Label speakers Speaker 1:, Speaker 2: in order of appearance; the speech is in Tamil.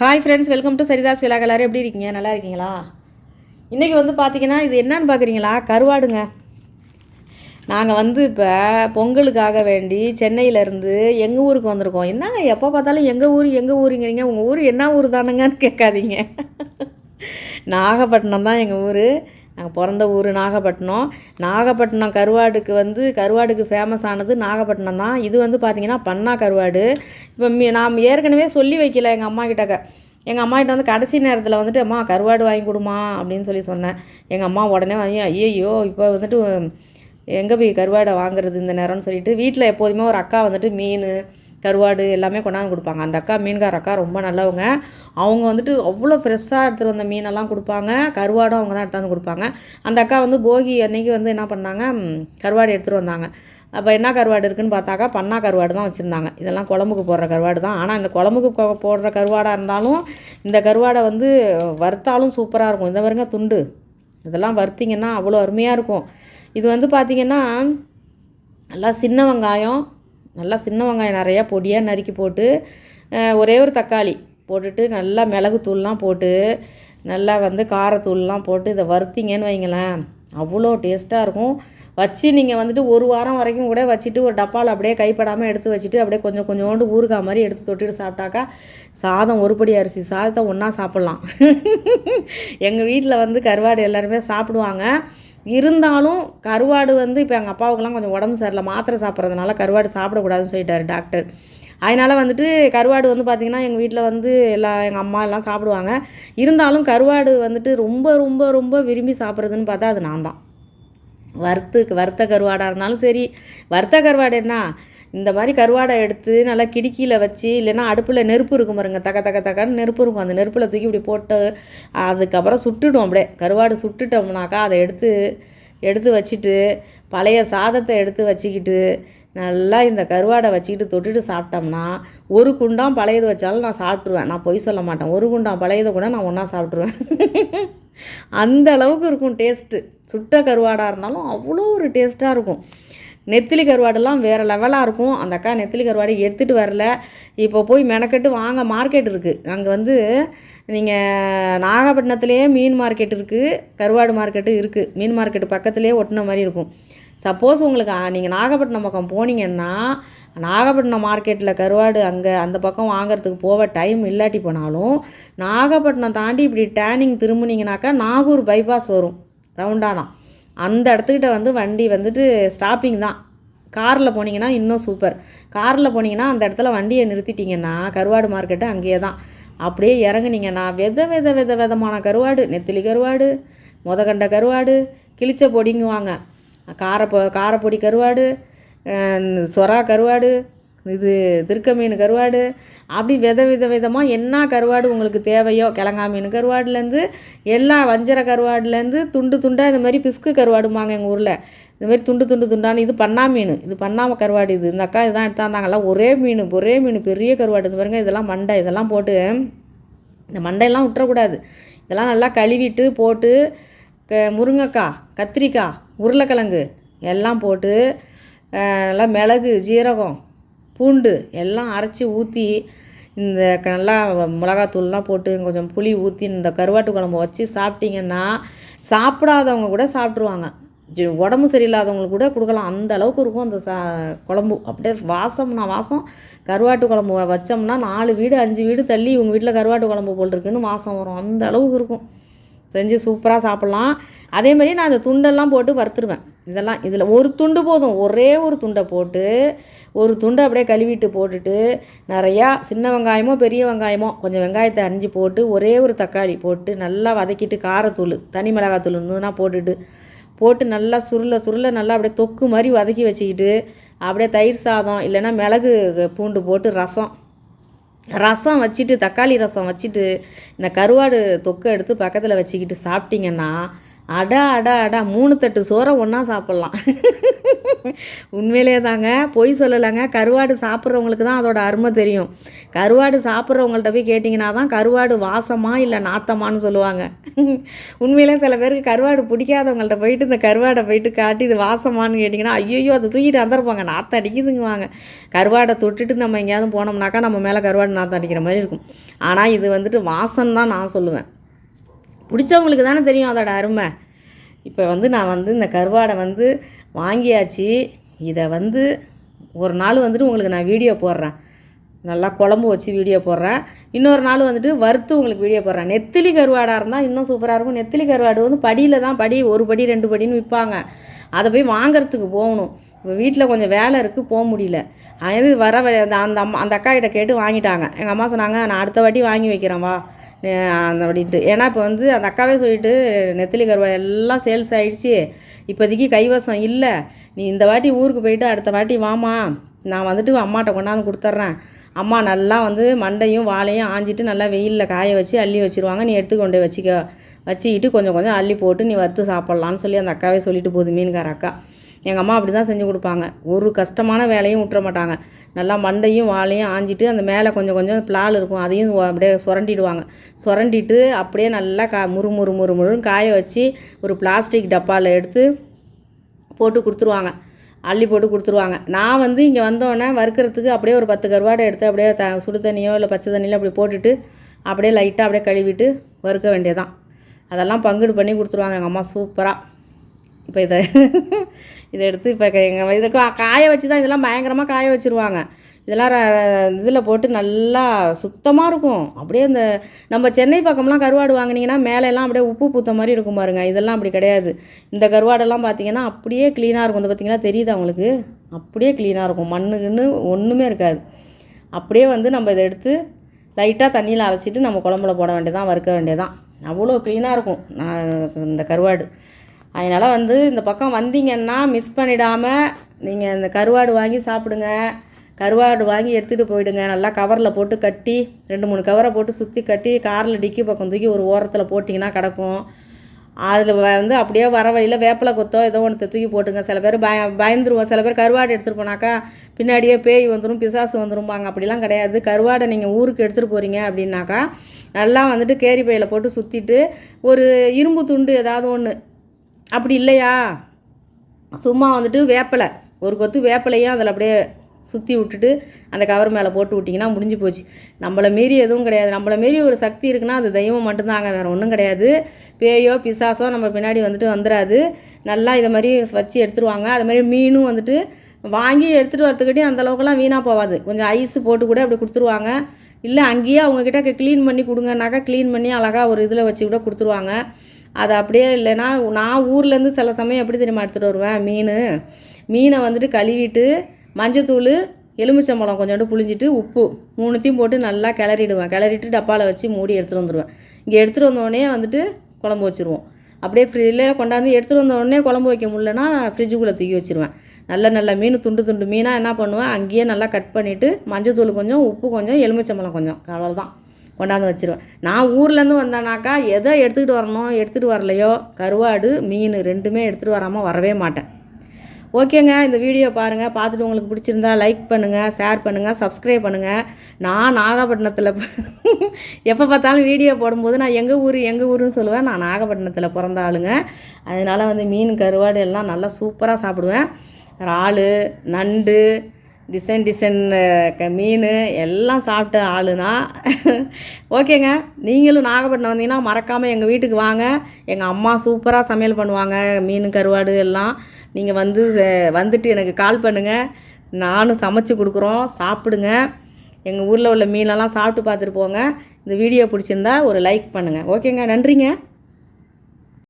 Speaker 1: Hi friends welcome to Saritha's விழா எப்படி இருக்கீங்க? நல்லா இருக்கீங்களா? இன்றைக்கி வந்து பார்த்தீங்கன்னா இது என்னன்னு பார்க்குறீங்களா கருவாடுங்க. நாங்கள் வந்து இப்போ பொங்கலுக்காக வேண்டி சென்னையிலேருந்து எங்கள் ஊருக்கு வந்திருக்கோம். என்னங்க எப்போ பார்த்தாலும் எங்கள் ஊர் எங்கள் ஊருங்கிறீங்க? உங்கள் ஊர் என்ன ஊர் தானுங்கன்னு கேட்காதீங்க. நாகப்பட்டினம் தான் எங்கள் ஊர். நாங்கள் பிறந்த ஊர் நாகப்பட்டினம். நாகப்பட்டினம் கருவாடுக்கு வந்து கருவாடுக்கு ஃபேமஸ் ஆனது நாகப்பட்டினம் தான். இது வந்து பார்த்திங்கன்னா பண்ணா கருவாடு. இப்போ மீ நாம் ஏற்கனவே சொல்லி வைக்கல எங்கள் அம்மா கிட்டக்க. எங்கள் அம்மா கிட்ட வந்து கடைசி நேரத்தில் வந்துட்டு அம்மா கருவாடு வாங்கி கொடுமா அப்படின்னு சொல்லி சொன்னேன். எங்கள் அம்மா உடனே வாங்கி ஐயோ இப்போ வந்துட்டு எங்கே போய் கருவாடை வாங்குறது இந்த நேரம்னு சொல்லிட்டு வீட்டில் எப்போதுமே ஒரு அக்கா வந்துட்டு மீன் கருவாடு எல்லாமே கொண்டாந்து கொடுப்பாங்க. அந்த அக்கா மீன்கார அக்கா ரொம்ப நல்லவங்க. அவங்க வந்துட்டு அவ்வளோ ஃப்ரெஷ்ஷாக எடுத்துகிட்டு வந்த மீனெல்லாம் கொடுப்பாங்க. கருவாடும் அவங்க தான் எடுத்தாந்து கொடுப்பாங்க. அந்த அக்கா வந்து போகி அன்னைக்கு வந்து என்ன பண்ணாங்க? கருவாடு எடுத்துகிட்டு வந்தாங்க. அப்போ என்ன கருவாடு இருக்குன்னு பார்த்தாக்கா பண்ணா கருவாடு தான் வச்சுருந்தாங்க. இதெல்லாம் குழம்புக்கு போடுற கருவாடு தான். ஆனால் இந்த குழம்புக்கு போடுற கருவாடாக இருந்தாலும் இந்த கருவாடை வந்து வறுத்தாலும் சூப்பராக இருக்கும். இந்த வருங்க துண்டு. இதெல்லாம் வறுத்திங்கன்னா அவ்வளோ அருமையாக இருக்கும். இது வந்து பார்த்திங்கன்னா நல்லா சின்ன வெங்காயம் நல்லா சின்ன வெங்காயம் நிறையா பொடியாக நறுக்கி போட்டு ஒரே ஒரு தக்காளி போட்டுட்டு நல்லா மிளகுத்தூள்லாம் போட்டு நல்லா வந்து காரத்தூள்லாம் போட்டு இதை வறுத்தீங்கன்னு வைங்களேன். அவ்வளோ டேஸ்ட்டாக இருக்கும். வச்சு நீங்கள் வந்துட்டு ஒரு வாரம் வரைக்கும் கூட வச்சுட்டு ஒரு டப்பாவில் அப்படியே கைப்படாமல் எடுத்து வச்சுட்டு அப்படியே கொஞ்சம் கொஞ்சோண்டு ஊறுகாய் மாதிரி எடுத்து தொட்டுட்டு சாப்பிட்டாக்கா சாதம் ஒருபடி அரிசி சாதத்தை ஒன்றா சாப்பிட்லாம். எங்கள் வீட்டில் வந்து கருவாடு எல்லாருமே சாப்பிடுவாங்க. இருந்தாலும் கருவாடு வந்து இப்போ எங்கள் அப்பாவுக்குலாம் கொஞ்சம் உடம்பு சரியில்லை மாத்திரை சாப்பிட்றதுனால கருவாடு சாப்பிடக்கூடாதுன்னு சொல்லிட்டாரு டாக்டர் அதனால் வந்துட்டு கருவாடு வந்து பார்த்திங்கன்னா எங்கள் வீட்டில் வந்து எல்லா எங்கள் அம்மா எல்லாம் சாப்பிடுவாங்க. இருந்தாலும் கருவாடு வந்துட்டு ரொம்ப ரொம்ப ரொம்ப விரும்பி சாப்பிட்றதுன்னு பார்த்தா அது நான் தான். வறுத்து வறுத்த கருவாடாக இருந்தாலும் சரி வறுத்த கருவாடு என்ன? இந்த மாதிரி கருவாடை எடுத்து நல்லா கிடுக்கியில் வச்சு இல்லைன்னா அடுப்பில் நெருப்பு இருக்கும் பாருங்க தக்க தக்க தக்கன்னு நெருப்பு இருக்கும். அந்த நெருப்பில் தூக்கி இப்படி போட்டு அதுக்கப்புறம் சுட்டுடும் அப்படியே. கருவாடு சுட்டுட்டோம்னாக்கா அதை எடுத்து எடுத்து வச்சுட்டு பழைய சாதத்தை எடுத்து வச்சுக்கிட்டு நல்லா இந்த கருவாடை வச்சுக்கிட்டு தொட்டுட்டு சாப்பிட்டோம்னா ஒரு குண்டாம் பழையது வச்சாலும் நான் சாப்பிட்ருவேன் நான் பொய் சொல்ல மாட்டேன். ஒரு குண்டாம் பழையதை கூட நான் ஒன்றா சாப்பிட்ருவேன் அந்த அளவுக்கு இருக்கும் டேஸ்ட்டு சுட்ட கருவாடாக இருந்தாலும் அவ்வளோ ஒரு டேஸ்ட்டாக இருக்கும். நெத்திலி கருவாடெல்லாம் வேறு லெவலாக இருக்கும். அந்த அக்கா நெத்திலி கருவாடு எடுத்துகிட்டு வரல. இப்போ போய் மெனக்கெட்டு வாங்க மார்க்கெட் இருக்குது அங்கே வந்து நீங்கள் நாகப்பட்டினத்துலேயே மீன் மார்க்கெட் இருக்குது கருவாடு மார்க்கெட்டு இருக்குது மீன் மார்க்கெட்டு பக்கத்துலேயே ஒட்டின மாதிரி இருக்கும். சப்போஸ் உங்களுக்கு நீங்கள் நாகப்பட்டினம் பக்கம் போனீங்கன்னா நாகப்பட்டினம் மார்க்கெட்டில் கருவாடு அங்கே அந்த பக்கம் வாங்குறதுக்கு போக டைம் இல்லாட்டி போனாலும் நாகப்பட்டினம் தாண்டி இப்படி டேனிங் திரும்பினீங்கனாக்கா நாகூர் பைபாஸ் வரும். ரவுண்டானா அந்த இடத்துக்கிட்ட வந்து வண்டி வந்துட்டு ஸ்டாப்பிங் தான். காரில் போனீங்கன்னா இன்னும் சூப்பர் காரில் போனீங்கன்னா அந்த இடத்துல வண்டியை நிறுத்திட்டீங்கன்னா கருவாடு மார்க்கெட்டு அங்கேயே தான். அப்படியே இறங்குனீங்கன்னா வித வித வித விதமான கருவாடு நெத்திலி கருவாடு முதக்கண்ட கருவாடு கிழிச்ச பொடிங்குவாங்க. காரப்பொ காரப்பொடி கருவாடு சொரா கருவாடு இது திருக்க மீன் கருவாடு. அப்படி வித வித விதமாக என்ன கருவாடு உங்களுக்கு தேவையோ கிழங்கா மீன் கருவாடுலேருந்து எல்லா வஞ்சர கருவாடுலேருந்து துண்டு துண்டாக இந்த மாதிரி பிஸ்கு கருவாடுமாங்க எங்கள் ஊரில். இந்த மாதிரி துண்டு துண்டு துண்டான இது பண்ணா மீன். இது பண்ணாம கருவாடு இது. இந்த அக்கா இதான் எடுத்தாந்தாங்கல்ல ஒரே மீன் ஒரே மீன் பெரிய கருவாடு. இது பாருங்க இதெல்லாம் மண்டை இதெல்லாம் போட்டு இந்த மண்டையெல்லாம் விட்டுறக்கூடாது. இதெல்லாம் நல்லா கழுவிட்டு போட்டு க முருங்கைக்காய் கத்திரிக்காய் உருளைக்கிழங்கு எல்லாம் போட்டு நல்லா மிளகு ஜீரகம் பூண்டு எல்லாம் அரைச்சி ஊற்றி இந்த நல்லா மிளகாத்தூள்லாம் போட்டு கொஞ்சம் புளி ஊற்றி இந்த கருவாட்டு குழம்பு வச்சு சாப்பிட்டிங்கன்னா சாப்பிடாதவங்க கூட சாப்பிட்ருவாங்க உடம்பு சரியில்லாதவங்களுக்கு கூட கொடுக்கலாம். அந்த அளவுக்கு இருக்கும் அந்த சா குழம்பு. அப்படியே வாசம்னா வாசம். கருவாட்டு குழம்பு வச்சோம்னா நாலு வீடு அஞ்சு வீடு தள்ளி இவங்க வீட்டில் கருவாட்டு குழம்பு போல் இருக்குன்னு வாசம் வரும். அந்த அளவுக்கு இருக்கும். செஞ்சு சூப்பராக சாப்பிட்லாம். அதே மாதிரி நான் அந்த துண்டெல்லாம் போட்டு வறுத்துருவேன். இதெல்லாம் இதில் ஒரு துண்டு போதும். ஒரே ஒரு துண்டை போட்டு ஒரு துண்டை அப்படியே கழுவிட்டு போட்டுட்டு நிறையா சின்ன வெங்காயமோ பெரிய வெங்காயமோ கொஞ்சம் வெங்காயத்தை அரிஞ்சு போட்டு ஒரே ஒரு தக்காளி போட்டு நல்லா வதக்கிட்டு காரத்தூள் தனி மிளகாத்தூள் இருந்ததுன்னா போட்டுட்டு போட்டு நல்லா சுருள சுருள நல்லா அப்படியே தொக்கு மாதிரி வதக்கி வச்சுக்கிட்டு அப்படியே தயிர் சாதம் இல்லைன்னா மிளகு பூண்டு போட்டு ரசம். ரசம் வச்சுட்டு தக்காளி ரசம் வச்சுட்டு இந்த கருவாடு தொக்கை எடுத்து பக்கத்தில் வச்சுக்கிட்டு சாப்பிட்டிங்கன்னா அடா அடா அடா மூணு தட்டு சோறை ஒன்றா சாப்பிட்லாம். உண்மையிலே தாங்க பொய் சொல்லலைங்க. கருவாடு சாப்பிட்றவங்களுக்கு தான் அதோட அருமை தெரியும். கருவாடு சாப்பிட்றவங்கள்ட்ட போய் கேட்டிங்கன்னா தான் கருவாடு வாசமா இல்லை நாத்தமான்னு சொல்லுவாங்க. உண்மையிலே சில பேருக்கு கருவாடு பிடிக்காதவங்கள்ட்ட போயிட்டு இந்த கருவாடை போயிட்டு காட்டி இது வாசமான்னு கேட்டிங்கன்னா ஐயோ அதை தூக்கிட்டு வந்துருப்பாங்க. நாற்றம் அடிக்குதுங்குவாங்க. கருவாடை தொட்டுட்டு நம்ம எங்கேயாவது போனோம்னாக்கா நம்ம மேலே கருவாடு நாற்றம் அடிக்கிற மாதிரி இருக்கும். ஆனால் இது வந்துட்டு வாசம் தான் நான் சொல்லுவேன். பிடிச்சவங்களுக்கு தானே தெரியும் அதோட அருமை. இப்போ வந்து நான் வந்து இந்த கருவாடை வந்து வாங்கியாச்சு. இதை வந்து ஒரு நாள் வந்துட்டு உங்களுக்கு நான் வீடியோ போடுறேன். நல்லா குழம்பு வச்சு வீடியோ போடுறேன். இன்னொரு நாள் வந்துட்டு வறுத்து உங்களுக்கு வீடியோ போடுறேன். நெத்திலி கருவாடாக இருந்தால் இன்னும் சூப்பராக இருக்கும். நெத்திலி கருவாடு வந்து படியில் தான் படி ஒரு படி ரெண்டு படின்னு விற்பாங்க. அதை போய் வாங்கிறதுக்கு போகணும். இப்போ வீட்டில் கொஞ்சம் வேலை இருக்குது போக முடியல. அது வர அந்த அந்த அம்மா அந்த அக்கா கிட்ட கேட்டு வாங்கிட்டாங்க. எங்கள் அம்மா சொன்னாங்க நான் அடுத்த வாட்டி வாங்கி வைக்கிறேன் வா. அந்த அப்படின்ட்டு. ஏன்னா இப்போ வந்து அந்த அக்காவே சொல்லிட்டு நெத்திலி கருவாடு எல்லாம் சேல்ஸ் ஆகிடுச்சி இப்போதைக்கு கைவசம் இல்லை. நீ இந்த வாட்டி ஊருக்கு போயிட்டு அடுத்த வாட்டி வாமா நான் வந்துட்டு அம்மாட்ட கொண்டாந்து கொடுத்துட்றேன் அம்மா நல்லா வந்து மண்டையும் வாழையும் ஆஞ்சிட்டு நல்லா வெயிலில் காய வச்சு அள்ளி வச்சுருவாங்க. நீ எடுத்து கொண்டு போய் வச்சுக்க. வச்சுக்கிட்டு கொஞ்சம் கொஞ்சம் அள்ளி போட்டு நீ வறுத்து சாப்பிட்லான்னு சொல்லி அந்த அக்காவே சொல்லிட்டு போகுது மீன்கார அக்கா. எங்கள் அம்மா அப்படி தான் செஞ்சு கொடுப்பாங்க. ஒரு கஷ்டமான வேலையும் விட்டுற மாட்டாங்க. நல்லா மண்டையும் வாழையும் ஆஞ்சிட்டு அந்த மேலே கொஞ்சம் கொஞ்சம் பிளால் இருக்கும். அதையும் அப்படியே சுரண்டிடுவாங்க. சுரண்டிட்டு அப்படியே நல்லா கா முறு முறு முறு முறுன்னு காய வச்சு ஒரு பிளாஸ்டிக் டப்பாவில் எடுத்து போட்டு கொடுத்துருவாங்க. அள்ளி போட்டு கொடுத்துருவாங்க. நான் வந்து இங்கே வந்தோடனே வறுக்கிறதுக்கு அப்படியே ஒரு பத்து கருவாடை எடுத்து அப்படியே த சுடு தண்ணியோ இல்லை பச்சை தண்ணியில் அப்படி போட்டுட்டு அப்படியே லைட்டாக அப்படியே கழுவிட்டு வறுக்க வேண்டியதான் அதெல்லாம் பங்குடு பண்ணி கொடுத்துருவாங்க எங்கள் அம்மா சூப்பராக இப்போ இதை இதை எடுத்து இப்போ எங்கள் இதை கா- காய வச்சு தான் இதெல்லாம் பயங்கரமாக காய வச்சுருவாங்க. இதெல்லாம் இதில் போட்டு நல்லா சுத்தமாக இருக்கும். அப்படியே இந்த நம்ம சென்னை பக்கம்லாம் கருவாடு வாங்கினீங்கன்னா மேலெல்லாம் அப்படியே உப்பு பூத்த மாதிரி இருக்கும் பாருங்க. இதெல்லாம் அப்படி கிடையாது. இந்த கருவாடெல்லாம் பார்த்தீங்கன்னா அப்படியே க்ளீனாக இருக்கும். இந்த பார்த்தீங்கன்னா தெரியுது அவங்களுக்கு அப்படியே க்ளீனாக இருக்கும். மண்ணுக்குன்னு ஒன்றுமே இருக்காது. அப்படியே வந்து நம்ம இதை எடுத்து லைட்டாக தண்ணியில் அலசிட்டு நம்ம குழம்புல போட வேண்டியதான் வறுக்க வேண்டியதான் அவ்வளோ க்ளீனாக இருக்கும். நான் இந்த கருவாடு. அதனால் வந்து இந்த பக்கம் வந்தீங்கன்னா மிஸ் பண்ணிடாமல் நீங்கள் இந்த கருவாடு வாங்கி சாப்பிடுங்க. கருவாடு வாங்கி எடுத்துகிட்டு போயிடுங்க. நல்லா கவரில் போட்டு கட்டி ரெண்டு மூணு கவரை போட்டு சுற்றி கட்டி காரில் டிக்கி பக்கம் தூக்கி ஒரு ஓரத்தில் போட்டிங்கன்னா கிடக்கும். அதில் வந்து அப்படியே வர வழியில் வேப்பிலை கொத்தோ ஏதோ ஒன்று தூக்கி போட்டுங்க. சில பேர் பய பயந்துருவோம் சில பேர் கருவாடு எடுத்துகிட்டு போனாக்கா பின்னாடியே பேய் வந்துடும் பிசாசு வந்துரும்பாங்க. அப்படிலாம் கிடையாது. கருவாடை நீங்கள் ஊருக்கு எடுத்துகிட்டு போகிறீங்க அப்படின்னாக்கா நல்லா வந்துட்டு கேரி பையில் போட்டு சுற்றிட்டு ஒரு இரும்பு துண்டு ஏதாவது ஒன்று அப்படி இல்லையா? சும்மா வந்துட்டு வேப்பிலை. ஒரு கொத்து வேப்பலையும் அதில் அப்படியே சுற்றி விட்டுட்டு அந்த கவர் மேலே போட்டு விட்டிங்கன்னா முடிஞ்சு போச்சு. நம்மளை மீறி எதுவும் கிடையாது. நம்மளை மீறி ஒரு சக்தி இருக்குன்னா அது தெய்வம் மட்டும்தாங்க. வேறு ஒன்றும் கிடையாது. பேயோ பிசாசோ நம்ம பின்னாடி வந்துட்டு வந்துடாது. நல்லா இதை மாதிரி வச்சு எடுத்துருவாங்க. அது மாதிரி மீனும் வந்துட்டு வாங்கி எடுத்துகிட்டு வரத்துக்கிட்டே அந்தளவுக்குலாம் வீணாக போகாது. கொஞ்சம் ஐஸ் போட்டு கூட அப்படி கொடுத்துருவாங்க. இல்லை அங்கேயே அவங்கக்கிட்ட க்ளீன் பண்ணி கொடுங்கனாக்கா க்ளீன் பண்ணி அழகாக ஒரு இதில் வச்சு கூட கொடுத்துருவாங்க. அது அப்படியே இல்லைன்னா நான் ஊர்லேருந்து சில சமயம் எப்படி தெரியுமா எடுத்துகிட்டு வருவேன்? மீன். மீனை வந்துட்டு கழுவிட்டு மஞ்சத்தூள் எலுமிச்சம்பழம் கொஞ்சோண்டு புளிஞ்சிட்டு உப்பு மூணுத்தையும் போட்டு நல்லா கிளறிடுவேன். கிளறிட்டு டப்பாவில் வச்சு மூடி எடுத்துகிட்டு வந்துடுவேன் இங்கே எடுத்துகிட்டு வந்தோடனே வந்துட்டு குழம்பு வச்சுருவோம். அப்படியே ஃப்ரிட்ஜில் கொண்டாந்து எடுத்துகிட்டு வந்த உடனே குழம்பு வைக்க முடியலன்னா ஃப்ரிட்ஜுக்குள்ளே தூக்கி வச்சுருவேன். நல்ல நல்ல மீன் துண்டு துண்டு மீனாக என்ன பண்ணுவேன்? அங்கேயே நல்லா கட் பண்ணிவிட்டு மஞ்சத்தூள் கொஞ்சம் உப்பு கொஞ்சம் எலுமிச்சம்பழம் கொஞ்சம். அவ்வளோதான் கொண்டாந்து வச்சுருவேன். நான் ஊர்லேருந்து வந்தேனாக்கா எதை எடுத்துக்கிட்டு வரணும் எடுத்துகிட்டு வரலையோ கருவாடு மீன் ரெண்டுமே எடுத்துகிட்டு வராமல் வரவே மாட்டேன். ஓகேங்க இந்த வீடியோ பாருங்கள் பார்த்துட்டு உங்களுக்கு பிடிச்சிருந்தா லைக் பண்ணுங்கள் ஷேர் பண்ணுங்கள் சப்ஸ்கிரைப் பண்ணுங்கள் நான் நாகப்பட்டினத்தில் எப்போ பார்த்தாலும் வீடியோ போடும்போது நான் எங்கள் ஊர் எங்கள் ஊருன்னு சொல்லுவேன். நான் நாகப்பட்டினத்தில் பிறந்த ஆளுங்க. அதனால் வந்து மீன் கருவாடு எல்லாம் நல்லா சூப்பராக சாப்பிடுவேன். இறால் நண்டு டிசைன் டிசைன் க மீன் எல்லாம் சாப்பிட்ட ஆளுனா ஓகேங்க. நீங்களும் நாகப்பட்டினம் வந்தீங்கன்னா மறக்காமல் எங்கள் வீட்டுக்கு வாங்க. எங்கள் அம்மா சூப்பராக சமையல் பண்ணுவாங்க மீன் கருவாடு எல்லாம். நீங்கள் வந்து வந்துட்டு எனக்கு கால் பண்ணுங்கள் நானும் சமைச்சு கொடுக்குறோம். சாப்பிடுங்க. எங்கள் ஊரில் உள்ள மீனெல்லாம் சாப்பிட்டு பார்த்துட்டு போங்க. இந்த வீடியோ பிடிச்சிருந்தா ஒரு லைக் பண்ணுங்கள் ஓகேங்க. நன்றிங்க.